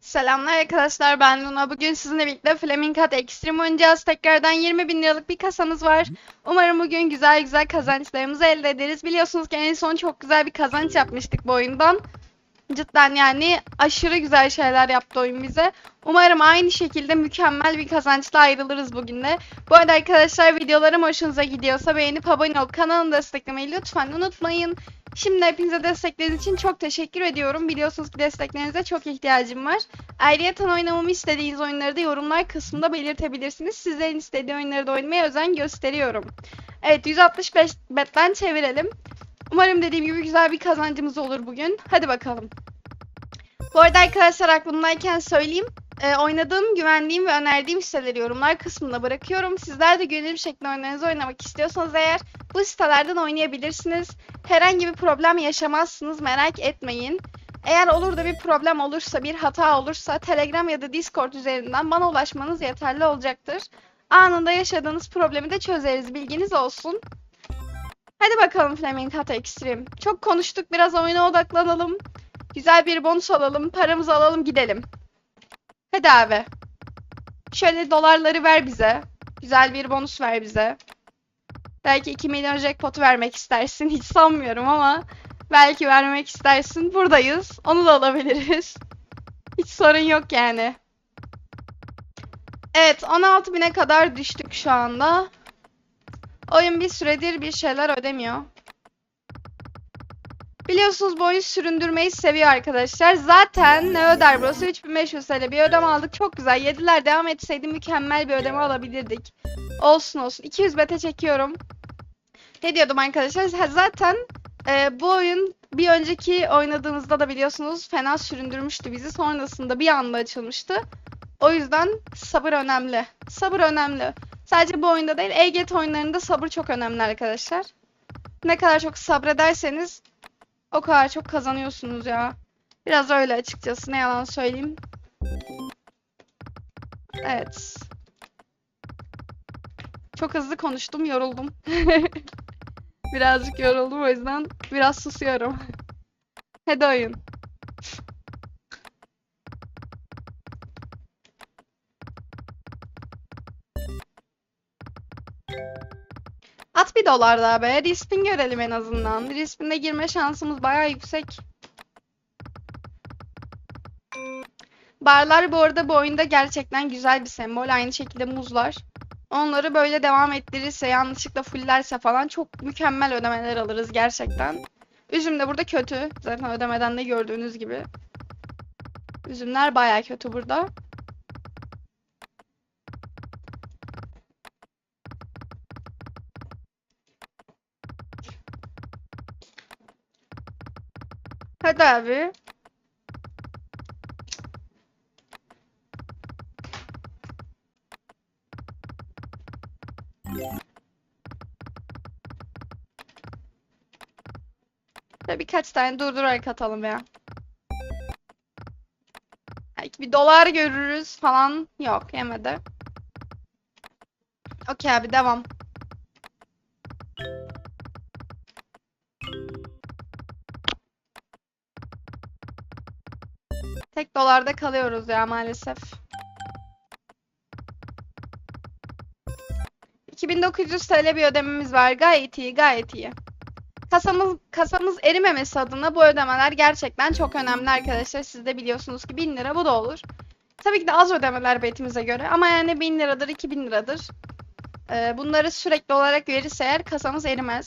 Selamlar arkadaşlar ben Luna. Bugün sizinle birlikte Flaming Cat Extreme oynayacağız. Tekrardan 20 bin liralık bir kasamız var. Umarım bugün güzel güzel kazançlarımızı elde ederiz. Biliyorsunuz ki en son çok güzel bir kazanç yapmıştık bu oyundan. Cidden yani aşırı güzel şeyler yaptı oyun bize. Umarım aynı şekilde mükemmel bir kazançla ayrılırız bugün de. Bu arada arkadaşlar videolarım hoşunuza gidiyorsa beğenip abone olup kanalımı desteklemeyi lütfen unutmayın. Şimdi hepinize destekleriniz için çok teşekkür ediyorum. Biliyorsunuz ki desteklerinize çok ihtiyacım var. Ayrıca oynamamı istediğiniz oyunları da yorumlar kısmında belirtebilirsiniz. Sizlerin istediği oyunları da oynamaya özen gösteriyorum. Evet 165 betten çevirelim. Umarım dediğim gibi güzel bir kazancımız olur bugün. Hadi bakalım. Bu arada arkadaşlar aklımdayken söyleyeyim. Ee, oynadığım, güvendiğim ve önerdiğim siteleri yorumlar kısmına bırakıyorum. Sizler de gönüllü bir şekilde oyunlarınızı oynamak istiyorsanız eğer bu sitelerden oynayabilirsiniz. Herhangi bir problem yaşamazsınız merak etmeyin. Eğer olur da bir problem olursa, bir hata olursa Telegram ya da Discord üzerinden bana ulaşmanız yeterli olacaktır. Anında yaşadığınız problemi de çözeriz bilginiz olsun. Hadi bakalım Flaming Hot Extreme. Çok konuştuk biraz oyuna odaklanalım. Güzel bir bonus alalım, paramızı alalım gidelim. Hadi abi. Şöyle dolarları ver bize. Güzel bir bonus ver bize. Belki 2 milyon jackpot vermek istersin. Hiç sanmıyorum ama belki vermek istersin. Buradayız. Onu da alabiliriz. Hiç sorun yok yani. Evet 16.000'e kadar düştük şu anda. Oyun bir süredir bir şeyler ödemiyor. Biliyorsunuz bu oyun süründürmeyi seviyor arkadaşlar. Zaten ne öder burası? 3500 TL bir ödeme aldık. Çok güzel. Yediler devam etseydi mükemmel bir ödeme alabilirdik. Olsun olsun. 200 bete çekiyorum. Ne diyordum arkadaşlar? Ha, Zaten e, bu oyun bir önceki oynadığımızda da biliyorsunuz fena süründürmüştü bizi. Sonrasında bir anda açılmıştı. O yüzden sabır önemli. Sabır önemli. Sadece bu oyunda değil, EGT oyunlarında sabır çok önemli arkadaşlar. Ne kadar çok sabrederseniz o kadar çok kazanıyorsunuz ya. Biraz öyle açıkçası ne yalan söyleyeyim. Evet. Çok hızlı konuştum, yoruldum. Birazcık yoruldum o yüzden biraz susuyorum. Hadi oyun. At bir dolar daha be. Respin görelim en azından. Respin'de girme şansımız bayağı yüksek. Barlar bu arada bu oyunda gerçekten güzel bir sembol. Aynı şekilde muzlar. Onları böyle devam ettirirse, yanlışlıkla fullerse falan çok mükemmel ödemeler alırız gerçekten. Üzüm de burada kötü. Zaten ödemeden de gördüğünüz gibi. Üzümler bayağı kötü burada. Hadi abi. Şöyle birkaç tane durdurarak atalım ya. Belki bir dolar görürüz falan. Yok yemedi. Okey abi devam. Tek dolarda kalıyoruz ya maalesef. 2900 TL bir ödememiz var. Gayet iyi, gayet iyi. Kasamız kasamız erimemesi adına bu ödemeler gerçekten çok önemli arkadaşlar. Siz de biliyorsunuz ki 1000 lira bu da olur. Tabii ki de az ödemeler betimize göre ama yani 1000 liradır, 2000 liradır. Ee, bunları sürekli olarak verirse eğer kasamız erimez.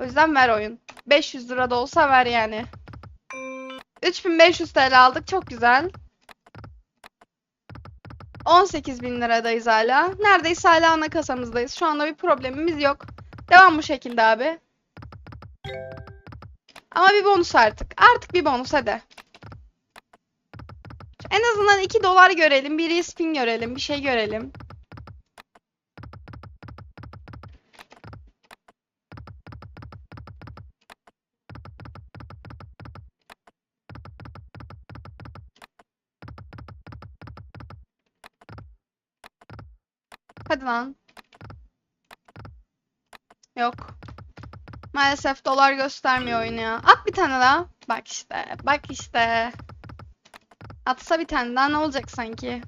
O yüzden ver oyun. 500 lira da olsa ver yani. 3500 TL aldık. Çok güzel. 18.000 liradayız hala. Neredeyse hala ana kasamızdayız. Şu anda bir problemimiz yok. Devam bu şekilde abi. Ama bir bonus artık. Artık bir bonus hadi. En azından 2 dolar görelim. Bir spin görelim. Bir şey görelim. Hadi lan. Yok. Maalesef dolar göstermiyor oyunu ya. At bir tane daha. Bak işte. Bak işte. Atsa bir tane daha ne olacak sanki?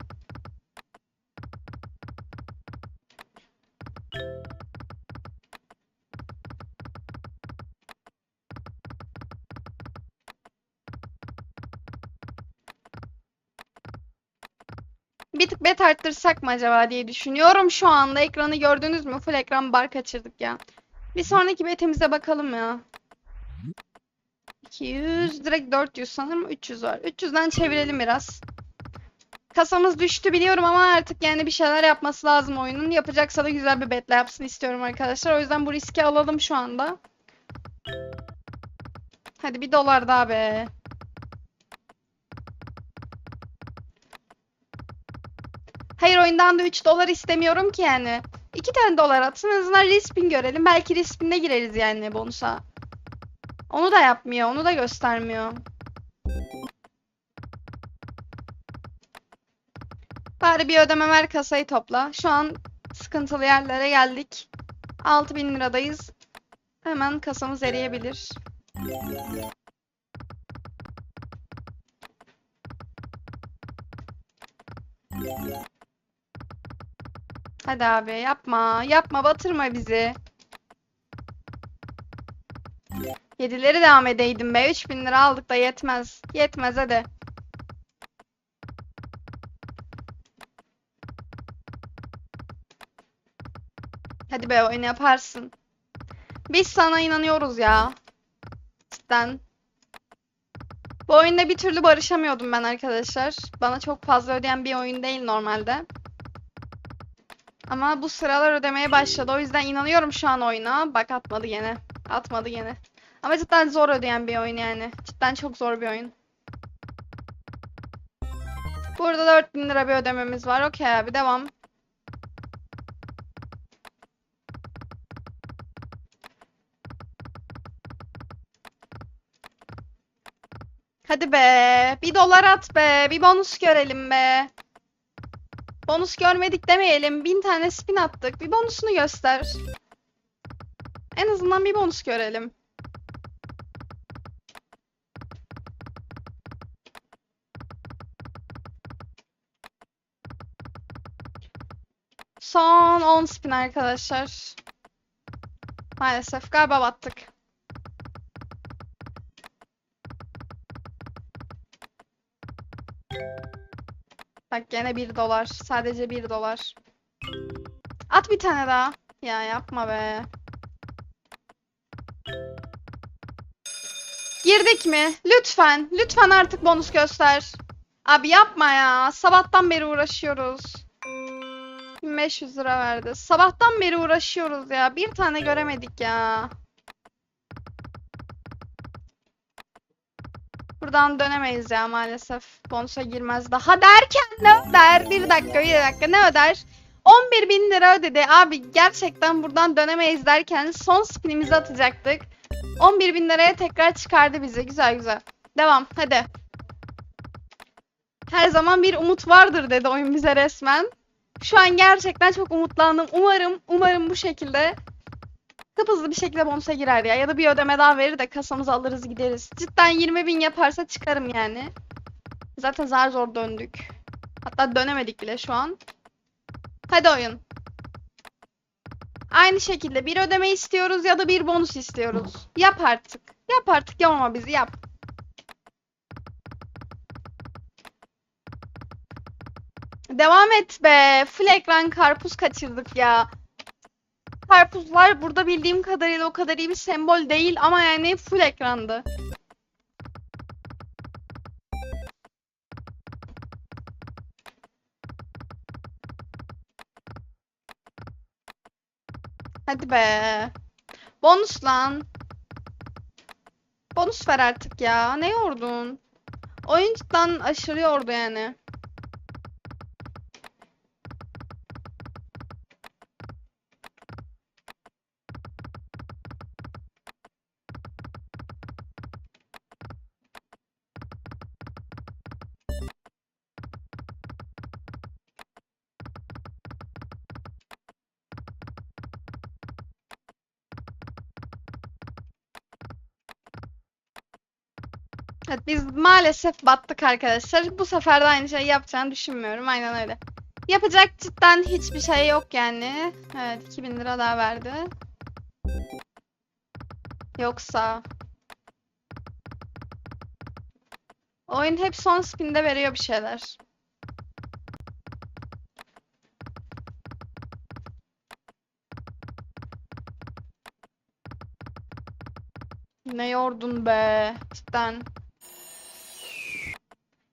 Bir tık bet arttırsak mı acaba diye düşünüyorum şu anda. Ekranı gördünüz mü? Full ekran bar kaçırdık ya. Bir sonraki betimize bakalım ya. 200 direkt 400 sanırım 300 var. 300'den çevirelim biraz. Kasamız düştü biliyorum ama artık yani bir şeyler yapması lazım oyunun. Yapacaksa da güzel bir betle yapsın istiyorum arkadaşlar. O yüzden bu riski alalım şu anda. Hadi bir dolar daha be. Hayır oyundan da 3 dolar istemiyorum ki yani. 2 tane dolar atsın en azından respin görelim. Belki respinde gireriz yani bonusa. Onu da yapmıyor. Onu da göstermiyor. Bari bir ödeme ver kasayı topla. Şu an sıkıntılı yerlere geldik. 6000 liradayız. Hemen kasamız eriyebilir. Hadi abi yapma. Yapma batırma bizi. Yedileri devam edeydim be. 3000 lira aldık da yetmez. Yetmez hadi. Hadi be oyunu yaparsın. Biz sana inanıyoruz ya. Cidden. Bu oyunda bir türlü barışamıyordum ben arkadaşlar. Bana çok fazla ödeyen bir oyun değil normalde. Ama bu sıralar ödemeye başladı. O yüzden inanıyorum şu an oyuna. Bak atmadı gene. Atmadı gene. Ama cidden zor ödeyen bir oyun yani. Cidden çok zor bir oyun. Burada 4000 lira bir ödememiz var. Okey abi devam. Hadi be. Bir dolar at be. Bir bonus görelim be. Bonus görmedik demeyelim. Bin tane spin attık. Bir bonusunu göster. En azından bir bonus görelim. Son 10 spin arkadaşlar. Maalesef galiba battık. Bak gene 1 dolar. Sadece 1 dolar. At bir tane daha. Ya yapma be. Girdik mi? Lütfen. Lütfen artık bonus göster. Abi yapma ya. Sabahtan beri uğraşıyoruz. 1500 lira verdi. Sabahtan beri uğraşıyoruz ya. Bir tane göremedik ya. Buradan dönemeyiz ya maalesef. Bonusa girmez daha derken ne öder? Bir dakika bir dakika ne öder? 11 bin lira ödedi. Abi gerçekten buradan dönemeyiz derken son spinimizi atacaktık. 11 bin liraya tekrar çıkardı bizi. Güzel güzel. Devam hadi. Her zaman bir umut vardır dedi oyun bize resmen. Şu an gerçekten çok umutlandım. Umarım, umarım bu şekilde hızlı bir şekilde bonusa girer ya. Ya da bir ödeme daha verir de kasamızı alırız gideriz. Cidden 20 bin yaparsa çıkarım yani. Zaten zar zor döndük. Hatta dönemedik bile şu an. Hadi oyun. Aynı şekilde bir ödeme istiyoruz ya da bir bonus istiyoruz. Yap artık. Yap artık yorma bizi yap. Devam et be. Full ekran karpuz kaçırdık ya. Karpuzlar burada bildiğim kadarıyla o kadar iyi bir sembol değil ama yani full ekrandı. Hadi be. Bonus lan. Bonus ver artık ya. Ne yordun? Oyun cidden aşırı yordu yani. Evet biz maalesef battık arkadaşlar. Bu sefer de aynı şeyi yapacağını düşünmüyorum. Aynen öyle. Yapacak cidden hiçbir şey yok yani. Evet 2000 lira daha verdi. Yoksa... Oyun hep son spinde veriyor bir şeyler. Ne yordun be cidden.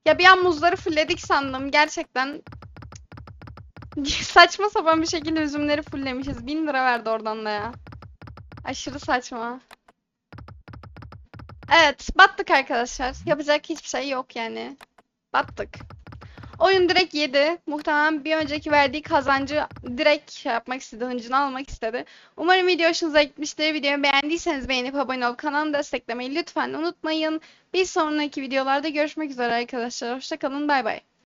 Ya bir an muzları fullledik sandım. Gerçekten saçma sapan bir şekilde üzümleri fulllemişiz. 1000 lira verdi oradan da ya. Aşırı saçma. Evet, battık arkadaşlar. Yapacak hiçbir şey yok yani. Battık. Oyun direkt yedi. Muhtemelen bir önceki verdiği kazancı direkt şey yapmak istedi, hıncını almak istedi. Umarım video hoşunuza gitmiştir. Videoyu beğendiyseniz beğenip abone olup kanalıma desteklemeyi lütfen unutmayın. Bir sonraki videolarda görüşmek üzere arkadaşlar. Hoşçakalın. Bay bay.